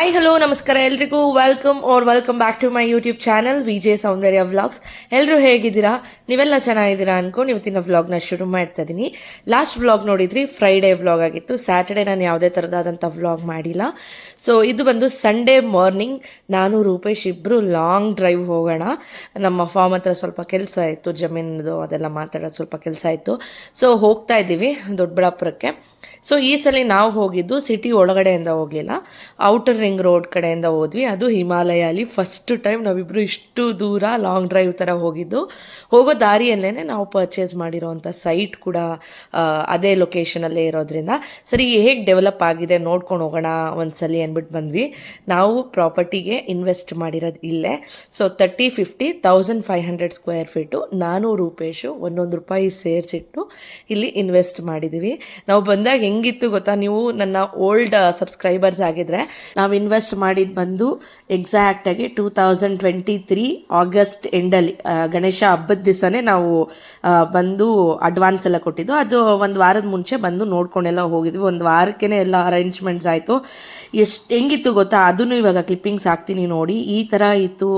Hi hello ನಮಸ್ಕಾರ ಎಲ್ರಿಗೂ. Welcome are welcome back to my YouTube channel V J Soundarya vlogs ಎಲ್ಲರೂ ಹೇಗಿದ್ದೀರಾ? ನೀವೆಲ್ಲ ಚೆನ್ನಾಗಿದ್ದೀರಾ ಅನ್ಕೊಂಡು ಇವತ್ತಿನ ವ್ಲಾಗ್ನ ಶುರು ಮಾಡ್ತಾ ಇದ್ದೀನಿ ಲಾಸ್ಟ್ ವ್ಲಾಗ್ ನೋಡಿದ್ರಿ ಫ್ರೈಡೇ ವ್ಲಾಗ್ ಆಗಿತ್ತು. ಸ್ಯಾಟರ್ಡೇ ನಾನು ಯಾವುದೇ ಥರದಾದಂಥ ವ್ಲಾಗ್ ಮಾಡಿಲ್ಲ. ಸೊ ಇದು ಬಂದು ಸಂಡೇ ಮಾರ್ನಿಂಗ್ ನಾನು ರೂಪೇಶ್ ಇಬ್ಬರು ಲಾಂಗ್ ಡ್ರೈವ್ ಹೋಗೋಣ. ನಮ್ಮ ಫಾರ್ಮ್ ಹತ್ರ ಸ್ವಲ್ಪ ಕೆಲಸ ಇತ್ತು, ಜಮೀನದು ಅದೆಲ್ಲ ಮಾತಾಡೋದು ಸ್ವಲ್ಪ ಕೆಲಸ ಆಯಿತು ಸೊ ಹೋಗ್ತಾ ಇದ್ದೀವಿ ದೊಡ್ಡಬಳ್ಳಾಪುರಕ್ಕೆ. ಸೊ ಈ ಸಲ ನಾವು ಹೋಗಿದ್ದು ಸಿಟಿ ಒಳಗಡೆಯಿಂದ ಹೋಗಲಿಲ್ಲ. ಔಟರ್ ರಿಂಗ್ ರೋಡ್ ಕಡೆಯಿಂದ ಹೋದ್ವಿ. ಅದು ಹಿಮಾಲಯಲ್ಲಿ ಫಸ್ಟ್ ಟೈಮ್ ನಾವಿಬ್ಬರು ಇಷ್ಟು ದೂರ ಲಾಂಗ್ ಡ್ರೈವ್ ಥರ ಹೋಗಿದ್ದು. ಹೋಗೋ ದಾರಿಯಲ್ಲೇ ನಾವು ಪರ್ಚೇಸ್ ಮಾಡಿರೋವಂಥ ಸೈಟ್ ಕೂಡ ಅದೇ ಲೊಕೇಶನಲ್ಲೇ ಇರೋದ್ರಿಂದ. ಸರಿ, ಹೇಗೆ ಡೆವಲಪ್ ಆಗಿದೆ ನೋಡ್ಕೊಂಡು ಹೋಗೋಣ ಒಂದ್ಸಲಿ ಅಂದ್ಬಿಟ್ಟು ಬಂದ್ವಿ. ನಾವು ಪ್ರಾಪರ್ಟಿಗೆ ಇನ್ವೆಸ್ಟ್ ಮಾಡಿರೋದು ಇಲ್ಲೇ. So thirty fifty thousand five hundred square feet ನಾನು ರೂಪೇಶು ಒಂದೊಂದು ರೂಪಾಯಿ ಸೇರಿಸಿಟ್ಟು ಇಲ್ಲಿ ಇನ್ವೆಸ್ಟ್ ಮಾಡಿದ್ವಿ. ನಾವು ಬಂದಾಗ ಹೆಂಗಿತ್ತು ಗೊತ್ತಾ? ನೀವು ನನ್ನ ಓಲ್ಡ್ ಸಬ್ಸ್ಕ್ರೈಬರ್ಸ್ ಆಗಿದ್ರೆ ನಾವು ಇನ್ವೆಸ್ಟ್ ಮಾಡಿದ್ದು ಬಂದು ಎಕ್ಸಾಕ್ಟಾಗಿ two thousand twenty three August ಎಂಡಲ್ಲಿ Ganesha ಹಬ್ಬದ ದಿವಸನೇ ನಾವು ಬಂದು ಅಡ್ವಾನ್ಸ್ ಎಲ್ಲ ಕೊಟ್ಟಿದ್ದು. ಅದು ಒಂದು ವಾರದ ಮುಂಚೆ ಬಂದು ನೋಡ್ಕೊಂಡೆಲ್ಲ ಹೋಗಿದ್ವಿ. ಒಂದು ವಾರಕ್ಕೇ ಎಲ್ಲ ಅರೇಂಜ್ಮೆಂಟ್ಸ್ ಆಯಿತು. ಎಷ್ಟು ಹೆಂಗಿತ್ತು ಗೊತ್ತಾ? ಅದನ್ನು ಇವಾಗ ಕ್ಲಿಪ್ಪಿಂಗ್ಸ್ ಹಾಕ್ತೀನಿ ನೋಡಿ. ಈ ಥರ ಇತ್ತು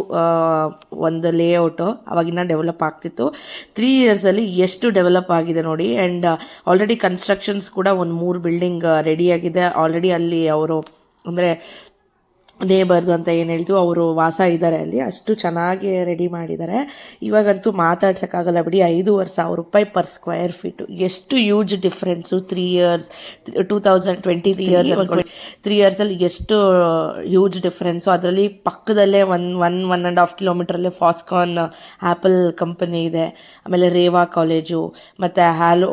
ಒಂದು ಲೇಔಟು ಅವಾಗಿನ್ನ ಡೆವಲಪ್ ಆಗ್ತಿತ್ತು. ತ್ರೀ ಇಯರ್ಸಲ್ಲಿ ಎಷ್ಟು ಡೆವಲಪ್ ಆಗಿದೆ ನೋಡಿ. ಆ್ಯಂಡ್ ಆಲ್ರೆಡಿ ಕನ್ಸ್ಟ್ರಕ್ಷನ್ಸ್ ಕೂಡ ಒಂದು ಮೂರು ಬಿಲ್ಡಿಂಗ್ ರೆಡಿಯಾಗಿದೆ ಆಲ್ರೆಡಿ ಅಲ್ಲಿ ಅವರು, ಅಂದರೆ ನೇಬರ್ಸ್ ಅಂತ ಏನು ಹೇಳ್ತೀವಿ ಅವರು ವಾಸ ಇದ್ದಾರೆ ಅಲ್ಲಿ. ಅಷ್ಟು ಚೆನ್ನಾಗಿ ರೆಡಿ ಮಾಡಿದ್ದಾರೆ ಇವಾಗಂತೂ ಮಾತಾಡ್ಸೋಕ್ಕಾಗಲ್ಲ ಬಿಡಿ. ಐದೂವರೆ ಸಾವಿರ ರೂಪಾಯಿ ಪರ್ ಸ್ಕ್ವೇರ್ ಫೀಟು ಎಷ್ಟು huge difference three years two thousand twenty three years three ಇಯರ್ಸಲ್ಲಿ ಎಷ್ಟು ಹ್ಯೂಜ್ ಡಿಫ್ರೆನ್ಸು ಅದರಲ್ಲಿ ಪಕ್ಕದಲ್ಲೇ one one one and half ಕಿಲೋಮೀಟ್ರಲ್ಲೇ Foxconn Apple company ಇದೆ. ಆಮೇಲೆ ರೇವಾ ಕಾಲೇಜು ಮತ್ತು ಹ್ಯಾಲೋ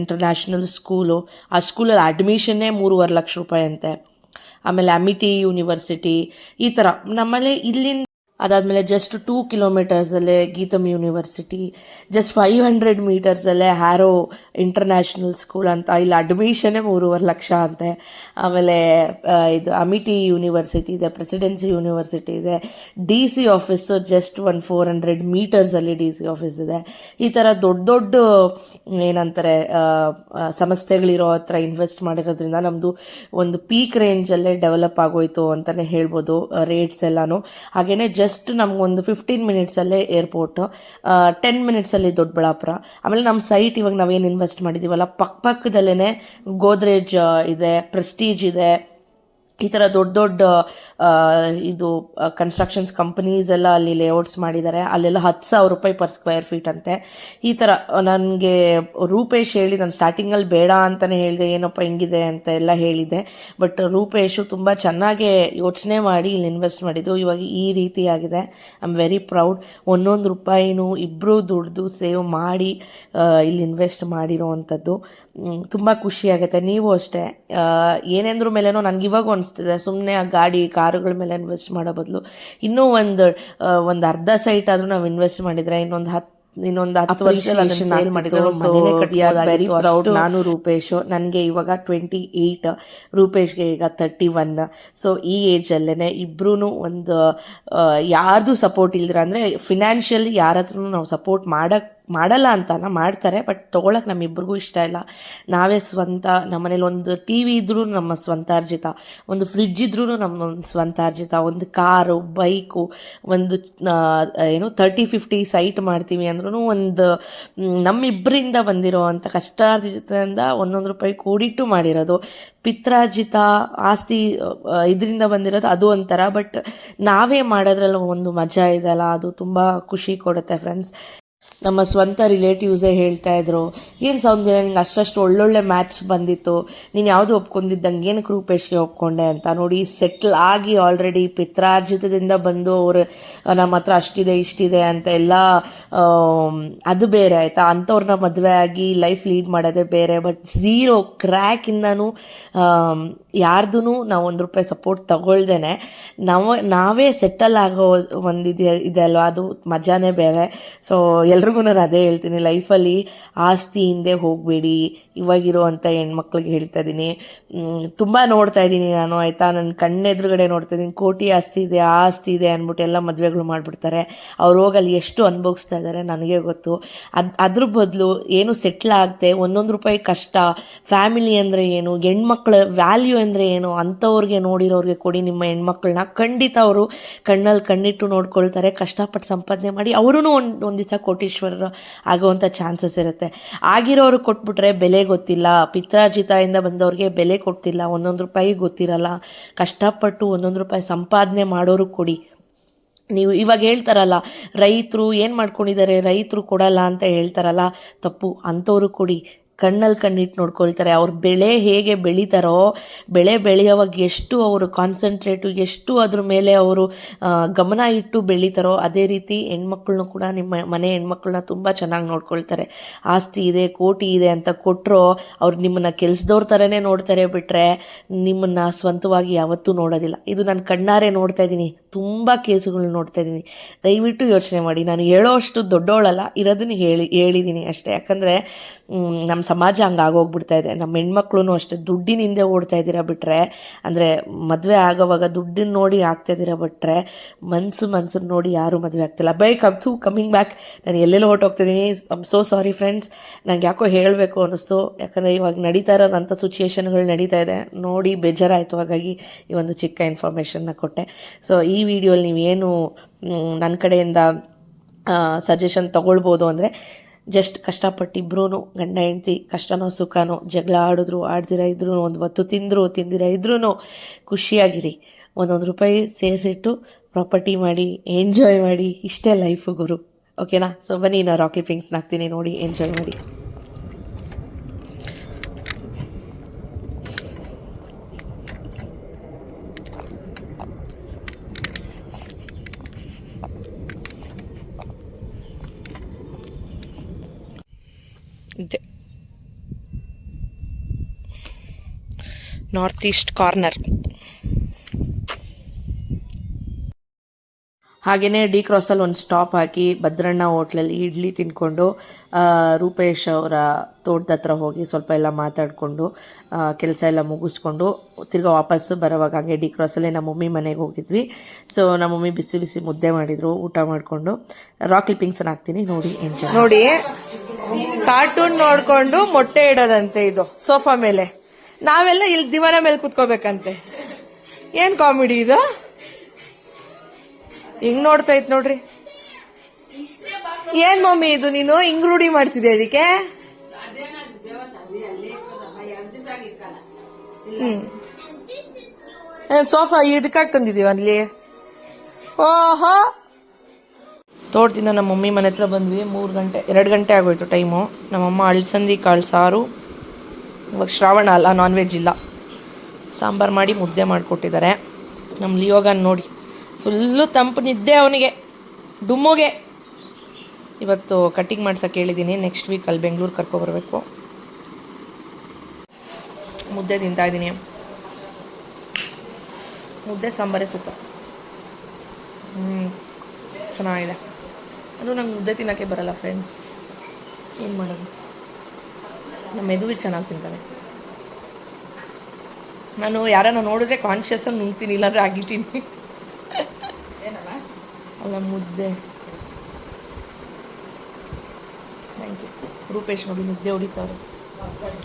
ಇಂಟರ್ನ್ಯಾಷನಲ್ ಸ್ಕೂಲು ಆ ಸ್ಕೂಲಲ್ಲಿ ಅಡ್ಮಿಷನ್ನೇ ಮೂರುವರೆ ಲಕ್ಷ ರೂಪಾಯಿ ಅಂತೆ. ಆಮೇಲೆ ಅಮಿಟಿ ಯೂನಿವರ್ಸಿಟಿ ಈ ಥರ ನಮ್ಮಲ್ಲಿ ಇಲ್ಲಿಂದ ಅದಾದಮೇಲೆ just two ಕಿಲೋಮೀಟರ್ಸಲ್ಲೇ Gitam university just five hundred ಮೀಟರ್ಸಲ್ಲೇ Harrow international school ಅಂತ. ಇಲ್ಲಿ ಅಡ್ಮಿಷನ್ನೇ ಮೂರುವರೆ ಲಕ್ಷ ಅಂತೆ. ಆಮೇಲೆ ಇದು ಅಮಿಟಿ ಯೂನಿವರ್ಸಿಟಿ ಇದೆ ಪ್ರೆಸಿಡೆನ್ಸಿ ಯೂನಿವರ್ಸಿಟಿ ಇದೆ. D C office just one four hundred ಮೀಟರ್ಸಲ್ಲಿ D C office ಇದೆ. ಈ ಥರ ದೊಡ್ಡ ದೊಡ್ಡ, ಏನಂತಾರೆ ಸಂಸ್ಥೆಗಳಿರೋ ಹತ್ರ ಇನ್ವೆಸ್ಟ್ ಮಾಡಿರೋದ್ರಿಂದ ನಮ್ಮದು ಒಂದು ಪೀಕ್ ರೇಂಜಲ್ಲೇ ಡೆವಲಪ್ ಆಗೋಯ್ತು ಅಂತಲೇ ಹೇಳ್ಬೋದು ರೇಟ್ಸ್ ಎಲ್ಲಾನು. ಹಾಗೆಯೇ ಜಸ್ಟ್ ನಮಗೊಂದು ಫಿಫ್ಟೀನ್ ಮಿನಿಟ್ಸಲ್ಲೇ ಏರ್ಪೋರ್ಟು ಟೆನ್ ಮಿನಿಟ್ಸಲ್ಲಿ ದೊಡ್ಡಬಳ್ಳಾಪುರ. ಆಮೇಲೆ ನಮ್ಮ ಸೈಟ್ ಇವಾಗ ನಾವೇನು ಇನ್ವೆಸ್ಟ್ ಮಾಡಿದ್ದೀವಲ್ಲ ಪಕ್ಕ ಪಕ್ಕದಲ್ಲೇ ಗೋದ್ರೇಜ್ ಇದೆ ಪ್ರೆಸ್ಟೀಜ್ ಇದೆ. ಈ ಥರ ದೊಡ್ಡ ದೊಡ್ಡ ಇದು ಕನ್ಸ್ಟ್ರಕ್ಷನ್ಸ್ ಕಂಪ್ನೀಸ್ ಎಲ್ಲ ಅಲ್ಲಿ ಲೇಔಟ್ಸ್ ಮಾಡಿದ್ದಾರೆ. ಅಲ್ಲೆಲ್ಲ ಹತ್ತು ಸಾವಿರ ರೂಪಾಯಿ ಪರ್ ಸ್ಕ್ವೇರ್ ಫೀಟ್ ಅಂತೆ. ಈ ಥರ ನನಗೆ ರೂಪೇಶ್ ಹೇಳಿ, ನಾನು ಸ್ಟಾರ್ಟಿಂಗಲ್ಲಿ ಬೇಡ ಅಂತಲೇ ಹೇಳಿದೆ, ಏನಪ್ಪ ಹಿಂಗಿದೆ ಅಂತ ಎಲ್ಲ ಹೇಳಿದೆ. ಬಟ್ ರೂಪೇಶು ತುಂಬ ಚೆನ್ನಾಗೇ ಯೋಚನೆ ಮಾಡಿ ಇಲ್ಲಿ ಇನ್ವೆಸ್ಟ್ ಮಾಡಿದ್ದು. ಇವಾಗ ಈ ರೀತಿ ಆಗಿದೆ. ಐ ಆಮ್ ವೆರಿ ಪ್ರೌಡ್ ಒಂದೊಂದು ರೂಪಾಯಿನೂ ಇಬ್ಬರು ದುಡ್ದು ಸೇವ್ ಮಾಡಿ ಇಲ್ಲಿ ಇನ್ವೆಸ್ಟ್ ಮಾಡಿರೋ ಅಂಥದ್ದು. ತುಂಬ ಖುಷಿಯಾಗುತ್ತೆ ನೀವು ಅಷ್ಟೇ. ಏನೇಂದ್ರ ಮೇಲೇನೋ ನನಗಿವಾಗ ಇವಾಗ ಅನಿಸ್ತಿದೆ. ಸುಮ್ಮನೆ ಆ ಗಾಡಿ ಕಾರುಗಳ ಮೇಲೆ ಇನ್ವೆಸ್ಟ್ ಮಾಡೋ ಬದಲು ಇನ್ನೂ ಒಂದು ಒಂದು ಅರ್ಧ ಸೈಟ್ ಆದರೂ ನಾವು ಇನ್ವೆಸ್ಟ್ ಮಾಡಿದರೆ ಇನ್ನೊಂದು ಹತ್ತು ಇನ್ನೊಂದು ಹತ್ತು ವರ್ಷದಲ್ಲಿ ಸೇಲ್ ಮಾಡಿದ್ರು ವೆರಿ ಪ್ರೌಡ್ ನಾನು ರೂಪೇಶ್. ನನಗೆ ಇವಾಗ ಟ್ವೆಂಟಿ ಏಯ್ಟ್ ರೂಪೇಶ್ಗೆ ಈಗ ತರ್ಟಿ ಒನ್ ಸೊ ಈ ಏಜಲ್ಲೇ ಇಬ್ರು ಒಂದು ಯಾರ್ದು ಸಪೋರ್ಟ್ ಇಲ್ದಿರ ಅಂದರೆ ಫಿನಾನ್ಷಿಯಲಿ ಯಾರ ಹತ್ರನೂ ನಾವು ಸಪೋರ್ಟ್ ಮಾಡಕ್ಕೆ ಮಾಡಲ್ಲ ಅಂತಲ್ಲ ಮಾಡ್ತಾರೆ ಬಟ್ ತೊಗೊಳಕ್ಕೆ ನಮ್ಮಿಬ್ರಿಗೂ ಇಷ್ಟ ಇಲ್ಲ. ನಾವೇ ಸ್ವಂತ, ನಮ್ಮನೇಲಿ ಒಂದು ಟಿ ವಿ ಇದ್ರೂ ನಮ್ಮ ಸ್ವಂತಾರ್ಜಿತ, ಒಂದು ಫ್ರಿಡ್ಜ್ ಇದ್ರೂ ನಮ್ಮ ಒಂದು ಸ್ವಂತಾರ್ಜಿತ, ಒಂದು ಕಾರು, ಬೈಕು, ಒಂದು ಏನು ತರ್ಟಿ ಫಿಫ್ಟಿ ಸೈಟ್ ಮಾಡ್ತೀವಿ ಅಂದ್ರೂ ಒಂದು ನಮ್ಮಿಬ್ಬರಿಂದ ಬಂದಿರೋ ಅಂಥ ಕಷ್ಟಾರ್ಜಿತದಿಂದ ಒಂದೊಂದು ರೂಪಾಯಿ ಕೂಡಿಟ್ಟು ಮಾಡಿರೋದು. ಪಿತ್ರಾರ್ಜಿತ ಆಸ್ತಿ ಇದರಿಂದ ಬಂದಿರೋದು ಅದು ಒಂಥರ ಬಟ್ ನಾವೇ ಮಾಡೋದ್ರಲ್ಲಿ ಒಂದು ಮಜಾ ಇದೆಯಲ್ಲ, ಅದು ತುಂಬ ಖುಷಿ ಕೊಡುತ್ತೆ ಫ್ರೆಂಡ್ಸ್ ನಮ್ಮ ಸ್ವಂತ ರಿಲೇಟಿವ್ಸೇ ಹೇಳ್ತಾ ಇದ್ರು, ಏನು ಸೌಂದರ್ಯ, ನಿಂಗೆ ಅಷ್ಟಷ್ಟು ಒಳ್ಳೊಳ್ಳೆ ಮ್ಯಾಚ್ ಬಂದಿತ್ತು. ನೀನು ಯಾವುದು ಒಪ್ಕೊಂಡಿದ್ದಂಗೆ, ಏನಕ್ಕೆ ರೂಪೇಶ್ಗೆ ಒಪ್ಕೊಂಡೆ ಅಂತ? ನೋಡಿ ಸೆಟ್ಲ್ ಆಗಿ ಆಲ್ರೆಡಿ ಪಿತ್ರಾರ್ಜಿತದಿಂದ ಬಂದು ಅವರು ನಮ್ಮ ಹತ್ರ ಅಷ್ಟಿದೆ, ಇಷ್ಟಿದೆ ಅಂತ ಎಲ್ಲ ಅದು ಬೇರೆ ಆಯಿತಾ? ಅಂಥವ್ರನ್ನ ಮದುವೆ ಆಗಿ ಲೈಫ್ ಲೀಡ್ ಮಾಡೋದೇ ಬೇರೆ. ಬಟ್ ಝೀರೋ ಕ್ರ್ಯಾಕಿಂದನೂ ಯಾರ್ದೂ ನಾವು ಒಂದು ರೂಪಾಯಿ ಸಪೋರ್ಟ್ ತಗೊಳ್ದೇನೆ. ನಾವು, ನಾವೇ ಸೆಟಲ್ ಆಗೋ ಒಂದು ಇದೆ ಇದೆ ಅಲ್ವಾ? ಅದು ಮಜಾನೇ ಬೇರೆ. ಸೊ ಎಲ್ರಿಗೂ ಎಲ್ರಿಗೂ ನಾನು ಅದೇ ಹೇಳ್ತೀನಿ, ಲೈಫಲ್ಲಿ ಆಸ್ತಿ ಹಿಂದೆ ಹೋಗಬೇಡಿ, ಇವಾಗಿರೋ ಅಂಥ ಹೆಣ್ಮಕ್ಳಿಗೆ ಹೇಳ್ತಾ ಇದ್ದೀನಿ ತುಂಬ ನೋಡ್ತಾ ಇದ್ದೀನಿ ನಾನು, ಆಯಿತಾ? ನನ್ನ ಕಣ್ಣೆದುರುಗಡೆ ನೋಡ್ತಾ ಇದ್ದೀನಿ ಕೋಟಿ ಆಸ್ತಿ ಇದೆ ಆಸ್ತಿ ಇದೆ ಅಂದ್ಬಿಟ್ಟು ಎಲ್ಲ ಮದುವೆಗಳು ಮಾಡಿಬಿಡ್ತಾರೆ. ಅವ್ರು ಹೋಗಿ ಅಲ್ಲಿ ಎಷ್ಟು ಅನುಭವಿಸ್ತಾ ಇದ್ದಾರೆ ನನಗೆ ಗೊತ್ತು. ಅದು, ಅದ್ರ ಬದಲು ಏನು ಸೆಟ್ಲ್ ಆಗದೆ ಒಂದೊಂದು ರೂಪಾಯಿ ಕಷ್ಟ ಫ್ಯಾಮಿಲಿ ಅಂದರೆ ಏನು, ಹೆಣ್ಮಕ್ಳ ವ್ಯಾಲ್ಯೂ ಅಂದರೆ ಏನು, ಅಂಥವ್ರಿಗೆ ನೋಡಿರೋರಿಗೆ ಕೊಡಿ, ನಿಮ್ಮ ಹೆಣ್ಮಕ್ಳನ್ನ ಖಂಡಿತ ಅವರು ಕಣ್ಣಲ್ಲಿ ಕಣ್ಣಿಟ್ಟು ನೋಡ್ಕೊಳ್ತಾರೆ ಕಷ್ಟಪಟ್ಟು ಸಂಪಾದನೆ ಮಾಡಿ ಅವರೂ ಒಂದು ಒಂದು ದಿವಸ ಕೋಟೀಶ್ವರರು ಆಗುವಂಥ ಚಾನ್ಸಸ್ ಇರುತ್ತೆ. ಆಗಿರೋರು ಕೊಟ್ಬಿಟ್ರೆ ಬೆಲೆ ಗೊತ್ತಿಲ್ಲ. ಪಿತ್ರಾರ್ಜಿತದಿಂದ ಬಂದವ್ರಿಗೆ ಬೆಲೆ ಕೊಡ್ತಿಲ್ಲ. ಒಂದೊಂದು ರೂಪಾಯಿ ಗೊತ್ತಿರಲ್ಲ. ಕಷ್ಟಪಟ್ಟು ಒಂದೊಂದು ರೂಪಾಯಿ ಸಂಪಾದನೆ ಮಾಡೋರು ಕೊಡಿ. ನೀವು ಇವಾಗ ಹೇಳ್ತಾರಲ್ಲ, ರೈತರು ಏನು ಮಾಡ್ಕೊಂಡಿದ್ದಾರೆ? ರೈತರು ಕೊಡಲ್ಲ ಅಂತ ಹೇಳ್ತಾರಲ್ಲ. ತಪ್ಪು. ಅಂಥವ್ರು ಕೊಡಿ. ಕಣ್ಣಲ್ಲಿ ಕಣ್ಣಿಟ್ಟು ನೋಡ್ಕೊಳ್ತಾರೆ. ಅವ್ರ ಬೆಳೆ ಹೇಗೆ ಬೆಳೀತಾರೋ, ಬೆಳೆ ಬೆಳೆಯೋವಾಗ ಎಷ್ಟು ಅವರು ಕಾನ್ಸಂಟ್ರೇಟು ಎಷ್ಟು ಅದ್ರ ಮೇಲೆ ಅವರು ಗಮನ ಇಟ್ಟು ಬೆಳೀತಾರೋ ಅದೇ ರೀತಿ ಹೆಣ್ಮಕ್ಳನ್ನೂ ಕೂಡ ನಿಮ್ಮ ಮನೆ ಹೆಣ್ಮಕ್ಳನ್ನ ತುಂಬ ಚೆನ್ನಾಗಿ ನೋಡ್ಕೊಳ್ತಾರೆ. ಆಸ್ತಿ ಇದೆ, ಕೋಟಿ ಇದೆ ಅಂತ ಕೊಟ್ಟರು ಅವ್ರು ನಿಮ್ಮನ್ನು ಕೆಲ್ಸದವ್ರ ಥರನೇ ನೋಡ್ತಾರೆ ಬಿಟ್ಟರೆ ನಿಮ್ಮನ್ನು ಸ್ವಂತವಾಗಿ ಯಾವತ್ತೂ ನೋಡೋದಿಲ್ಲ. ಇದು ನಾನು ಕಣ್ಣಾರೆ ನೋಡ್ತಾ ಇದ್ದೀನಿ. ತುಂಬ ಕೇಸುಗಳು ನೋಡ್ತಾ ಇದ್ದೀನಿ. ದಯವಿಟ್ಟು ಯೋಚನೆ ಮಾಡಿ. ನಾನು ಹೇಳೋ ಅಷ್ಟು ದೊಡ್ಡವಳಲ್ಲ ಇರೋದನ್ನ ಹೇಳಿ ಹೇಳಿದ್ದೀನಿ ಅಷ್ಟೇ. ಯಾಕಂದರೆ ನಮ್ಮ ಸಮಾಜ ಹಂಗೆ ಇದೆ. ನಮ್ಮ ಹೆಣ್ಮಕ್ಳು ಅಷ್ಟೇ ದುಡ್ಡಿನ ಹಿಂದೆ ಓಡ್ತಾ ಇದ್ದೀರಾ ಬಿಟ್ಟರೆ ಅಂದರೆ ಮದುವೆ ಆಗೋವಾಗ ದುಡ್ಡನ್ನ ನೋಡಿ ಆಗ್ತಾ ಇದ್ದೀರಾ ಬಿಟ್ಟರೆ ಮನಸ್ಸು ಮನ್ಸನ್ನು ನೋಡಿ ಯಾರೂ ಮದುವೆ ಆಗ್ತಿಲ್ಲ. Bye come to coming back ನಾನು ಎಲ್ಲೆಲ್ಲೋ ಹೊರ್ಟೋಗ್ತಿದ್ದೀನಿ ಐಮ್ ಸೋ ಸಾರಿ ಫ್ರೆಂಡ್ಸ್ ನಂಗೆ ಯಾಕೋ ಹೇಳಬೇಕು ಅನ್ನಿಸ್ತು ಯಾಕಂದರೆ ಇವಾಗ ನಡೀತಾ ಇರೋದಂಥ ಸಿಚುಯೇಷನ್ಗಳು ನಡೀತಾ ಇದೆ. ನೋಡಿ ಬೇಜಾರಾಯಿತು. ಹಾಗಾಗಿ ಈ ಒಂದು ಚಿಕ್ಕ ಇನ್ಫಾರ್ಮೇಷನ್ನ ಕೊಟ್ಟೆ. ಸೊ ಈ ವಿಡಿಯೋಲಿ ನೀವೇನು ನನ್ನ ಕಡೆಯಿಂದ ಸಜೆಷನ್ ತೊಗೊಳ್ಬೋದು ಅಂದರೆ ಜಸ್ಟ್ ಕಷ್ಟಪಟ್ಟು ಇಬ್ರೂ ಗಂಡ ಹೆಂಡ್ತಿ ಕಷ್ಟನೋ ಸುಖನೋ ಜಗಳ ಆಡಿದ್ರು, ಆಡ್ದಿರ ಇದ್ರು ಒಂದು ಹೊತ್ತು ತಿಂದರು, ತಿಂದಿರ ಇದ್ರೂ ಖುಷಿಯಾಗಿರಿ. ಒಂದೊಂದು ರೂಪಾಯಿ ಸೇರಿಸಿಟ್ಟು ಪ್ರಾಪರ್ಟಿ ಮಾಡಿ ಎಂಜಾಯ್ ಮಾಡಿ, ಇಷ್ಟೇ ಲೈಫು ಗುರು. ಓಕೆನಾ ಸೊ ಬನ್ನಿ ನಾನು ರಾಕ್ ನೋಡಿ ಎಂಜಾಯ್ ಮಾಡಿ ಇದೆ ನಾರ್ತ್ ಈಸ್ಟ್ ಕಾರ್ನರ್ ಹಾಗೆಯೇ ಡಿ ಕ್ರಾಸಲ್ಲಿ ಒಂದು ಸ್ಟಾಪ್ ಹಾಕಿ ಭದ್ರಣ್ಣ ಹೋಟ್ಲಲ್ಲಿ ಇಡ್ಲಿ ತಿನ್ಕೊಂಡು ರೂಪೇಶ್ ಅವರ ತೋಟದ ಹತ್ರ ಹೋಗಿ ಸ್ವಲ್ಪ ಎಲ್ಲ ಮಾತಾಡಿಕೊಂಡು ಕೆಲಸ ಎಲ್ಲ ಮುಗಿಸ್ಕೊಂಡು ತಿರ್ಗಿ ವಾಪಸ್ಸು ಬರೋವಾಗ ಹಾಗೆ ಡಿ ಕ್ರಾಸಲ್ಲೇ ನಮ್ಮ ಮಮ್ಮಿ ಮನೆಗೆ ಹೋಗಿದ್ವಿ. ಸೊ ನಮ್ಮ ಮಮ್ಮಿ ಬಿಸಿ ಬಿಸಿ ಮುದ್ದೆ ಮಾಡಿದರು ಊಟ ಮಾಡಿಕೊಂಡು. ರಾಕ್ ಕ್ಲಿಪ್ಪಿಂಗ್ಸನ್ನು ಹಾಕ್ತೀನಿ ನೋಡಿ ಎಂಜಾಯ್ ನೋಡಿ ಕಾರ್ಟೂನ್ ನೋಡಿಕೊಂಡು ಮೊಟ್ಟೆ ಇಡೋದಂತೆ ಇದು ಸೋಫಾ ಮೇಲೆ. ನಾವೆಲ್ಲ ಇಲ್ಲಿ ದಿವಾನ ಮೇಲೆ ಕುತ್ಕೋಬೇಕಂತೆ. ಏನ್ ಕಾಮಿಡಿ ಇದು? ಹಿಂಗ್ ನೋಡ್ತಾ ಇತ್ತು ನೋಡ್ರಿ. ಏನ್ ಮಮ್ಮಿ ಇದು ನೀನು? ಹಿಂಗ್ ರೂಢಿ ಮಾಡಿಸಿದೆ ಅದಕ್ಕೆ ಹ್ಮ್. ಸೋಫಾ ಇದಕ್ಕಾಗಿ ತಂದಿದೀವ ಅಲ್ಲಿ? ಓಹೋ! ತೋಟದಿಂದ ನಮ್ಮ ಮಮ್ಮಿ ಮನೆ ಹತ್ರ ಬಂದ್ವಿ. ಮೂರು ಗಂಟೆ, ಎರಡು ಗಂಟೆ ಆಗೋಯ್ತು ಟೈಮು. ನಮ್ಮಮ್ಮ ಅಳ್ಸಂದಿ ಕಾಳು ಸಾರು. ಇವಾಗ ಶ್ರಾವಣ ಅಲ್ಲ ನಾನ್ ವೆಜ್ ಇಲ್ಲ. ಸಾಂಬಾರು ಮಾಡಿ ಮುದ್ದೆ ಮಾಡಿಕೊಟ್ಟಿದ್ದಾರೆ. ನಮ್ಮ ಲಿಯೋಗನ್ ನೋಡಿ ಫುಲ್ಲು ತಂಪು ನಿದ್ದೆ ಅವನಿಗೆ, ಡುಮ್ಮುಗೆ. ಇವತ್ತು ಕಟ್ಟಿಂಗ್ ಮಾಡ್ಸೋಕೆ ಹೇಳಿದ್ದೀನಿ ನೆಕ್ಸ್ಟ್ ವೀಕ್ ಅಲ್ಲಿ ಬೆಂಗಳೂರು ಕರ್ಕೊಬರ್ಬೇಕು ಮುದ್ದೆ ತಿಂತಾ ಇದ್ದೀನಿ ಮುದ್ದೆ, ಸಾಂಬಾರೇ ಸೂಪರ್ ಹ್ಞೂ ಚೆನ್ನಾಗಿದೆ. ಅದು ನಂಗೆ ಮುದ್ದೆ ತಿನ್ನೋಕ್ಕೆ ಬರಲ್ಲ ಫ್ರೆಂಡ್ಸ್ ಏನು ಮಾಡೋದು? ನಮ್ಮ ಮೆದುವಿ ಚೆನ್ನಾಗಿ ತಿಂತಾನೆ ನಾನು ಯಾರನ್ನ ನೋಡಿದ್ರೆ ಕಾನ್ಷಿಯಸ್ ಆಗಿ ನುಂಗ್ತೀನಿ ಇಲ್ಲಾಂದ್ರೆ ಆಗಿದ್ದೀನಿ ಅಲ್ಲ ಮುದ್ದೆ. ಥ್ಯಾಂಕ್ ಯು ರೂಪೇಶ್ ನೋಡಿ ಮುದ್ದೆ ಹೊಡಿತಾರೆ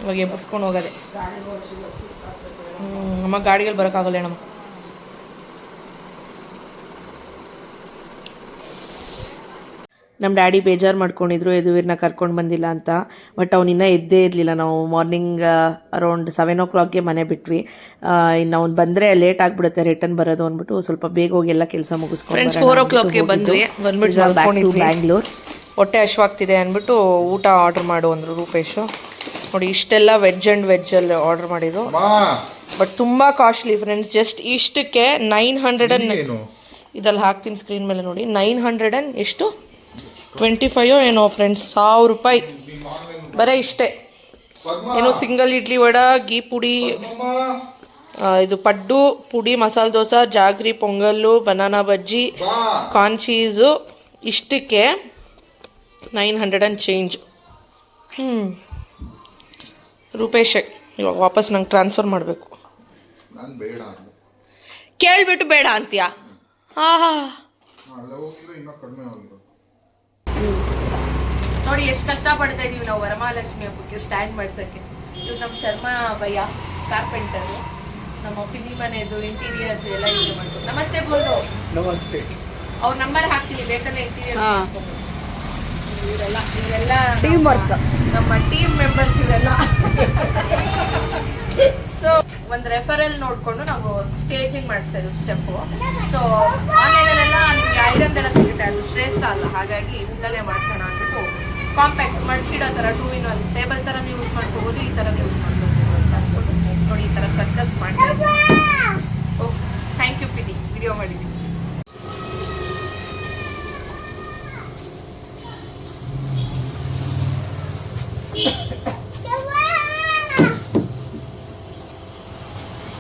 ಇವಾಗ ಎಬ್ಬರ್ಸ್ಕೊಂಡು ಹೋಗೋದೆ. ಹ್ಞೂ ನಮ್ಮ ಗಾಡಿಗಳು ಬರೋಕ್ಕಾಗಲ್ಲ ನಮ್ಮ ನಮ್ಮ ಡ್ಯಾಡಿ ಬೇಜಾರು ಮಾಡ್ಕೊಂಡಿದ್ರು ಯದುವೀರ್ನ ಕರ್ಕೊಂಡು ಬಂದಿಲ್ಲ ಅಂತ. ಬಟ್ ಅವನಿನ್ನ ಇನ್ನೂ ಎದ್ದೇ ಇರಲಿಲ್ಲ. ನಾವು ಮಾರ್ನಿಂಗ್ ಅರೌಂಡ್ ಸೆವೆನ್ ಓ ಕ್ಲಾಕ್ಗೆ ಮನೆ ಬಿಟ್ವಿ. ಇನ್ನು ಅವ್ನು ಬಂದರೆ ಲೇಟ್ ಆಗಿಬಿಡುತ್ತೆ ರಿಟರ್ನ್ ಬರೋದು ಅಂದ್ಬಿಟ್ಟು ಸ್ವಲ್ಪ ಬೇಗ ಹೋಗಿ ಎಲ್ಲ ಕೆಲಸ ಮುಗಿಸ್ಕೊಂಡು ಫೋರ್ ಓ ಕ್ಲಾಕ್ಗೆ ಬಂದ್ವಿ. ಬಂದ್ಬಿಟ್ಟು. ಬ್ಯಾಂಗ್ಳೂರ್ ಹೊಟ್ಟೆ ಹಶ್ವಾಗ್ತಿದೆ ಅಂದ್ಬಿಟ್ಟು ಊಟ ಆರ್ಡರ್ ಮಾಡು ಅಂದರು ರೂಪೇಶು. ನೋಡಿ ಇಷ್ಟೆಲ್ಲ ವೆಜ್ ಆ್ಯಂಡ್ ವೆಜ್ಜಲ್ಲಿ ಆರ್ಡರ್ ಮಾಡಿದ್ದು. ಬಟ್ ತುಂಬ ಕಾಸ್ಟ್ಲಿ ಫ್ರೆಂಡ್ಸ್ ಜಸ್ಟ್ ಇಷ್ಟಕ್ಕೆ ನೈನ್ ಹಂಡ್ರೆಡ್ ಇದ್ರಲ್ಲಿ ಹಾಕ್ತೀನಿ ಸ್ಕ್ರೀನ್ ಮೇಲೆ ನೋಡಿ. ನೈನ್ ಹಂಡ್ರೆಡ್ ಆ್ಯಂಡ್ ಎಷ್ಟು? ಟ್ವೆಂಟಿ ಫೈವ್ ಏನೋ ಫ್ರೆಂಡ್ಸ್ ಸಾವಿರ ರೂಪಾಯಿ. ಬರೀ ಇಷ್ಟೇ. ಏನೋ ಸಿಂಗಲ್ ಇಡ್ಲಿ ವಡ ಗೀ ಪುಡಿ ಇದು paddu podi masala dosa jaggery pongal banana bajji corn cheese ಇಷ್ಟಕ್ಕೆ ನೈನ್ ಹಂಡ್ರೆಡ್ ಆ್ಯಂಡ್ ಚೇಂಜ್ ಹ್ಞೂ ರೂಪೇಶೇ ಇವಾಗ ವಾಪಸ್ ನಂಗೆ ಟ್ರಾನ್ಸ್ಫರ್ ಮಾಡಬೇಕು. ಕೇಳಿಬಿಟ್ಟು ಬೇಡ ಅಂತೀಯಾ? ಆಹಾ. ಅಲ್ಲೇ ನೋಡಿ ಎಷ್ಟು ಕಷ್ಟ ಪಡ್ತಾ ಇದೀವಿ ನಾವು ವರಮಹಾಲಕ್ಷ್ಮಿ ಹಬ್ಬಕ್ಕೆ ಸ್ಟ್ಯಾಂಡ್ ಮಾಡ್ಸೋಕ್ಕೆ. ಇದು ನಮ್ಮ ಶರ್ಮಾ ಭಯ್ಯ ಕಾರ್ಪೆಂಟರ್ ನಮ್ಮ ಫಿನಿ ಮನೆದು ಇಂಟೀರಿಯರ್ಸ್ ಎಲ್ಲ ಇದು ಮಾಡ್ತಾರೆ. ನಮಸ್ತೆ ಬೋದು ನಮಸ್ತೆ. ಅವ್ರ ನಂಬರ್ ಹಾಕ್ತೀನಿ ಬೇಕಂದ್ರೆ ಇಂಟೀರಿಯರ್ ಹಾ. ಇವರೆಲ್ಲ ಇವರೆಲ್ಲ ಟೀಮ್ work. ನಮ್ಮ ಟೀಮ್ ಮೆಂಬರ್ಸ್ ಇವರೆಲ್ಲ. ಸೊ ಒಂದು ರೆಫರಲ್ ನೋಡ್ಕೊಂಡು ನಾವು ಸ್ಟೇಜಿಂಗ್ ಮಾಡಿಸ್ತಾ ಇದ್ದೀವಿ ಸ್ಟೆಪ್ಪು ಸೊ ಆನ್ಲೈನಲ್ಲೆಲ್ಲ ನಿಮಗೆ ಐರನ್ ಎಲ್ಲ ಸಿಗುತ್ತೆ ಅದು ಶ್ರೇಷ್ಠ ಅಲ್ಲ. ಹಾಗಾಗಿ ಇಂದಲೇ ಮಾಡಿಸೋಣ ಅಂದ್ಬಿಟ್ಟು ಕಾಂಪ್ಯಾಕ್ಟ್ ಮಡ್ಚಿಡೋ ಥರ ಟೂ ಇನ್ ಒನ್ ಟೇಬಲ್ ಥರ ಯೂಸ್ ಮಾಡ್ಕೋಬೋದು ಈ ಥರ ಯೂಸ್ ಮಾಡ್ಕೋಬೋದು. ಅಂತ ನೋಡಿ ಈ ಥರ ಸರ್ಕಸ್ ಮಾಡಿ okay thank you P T ಮಾಡಿದ್ದೀನಿ.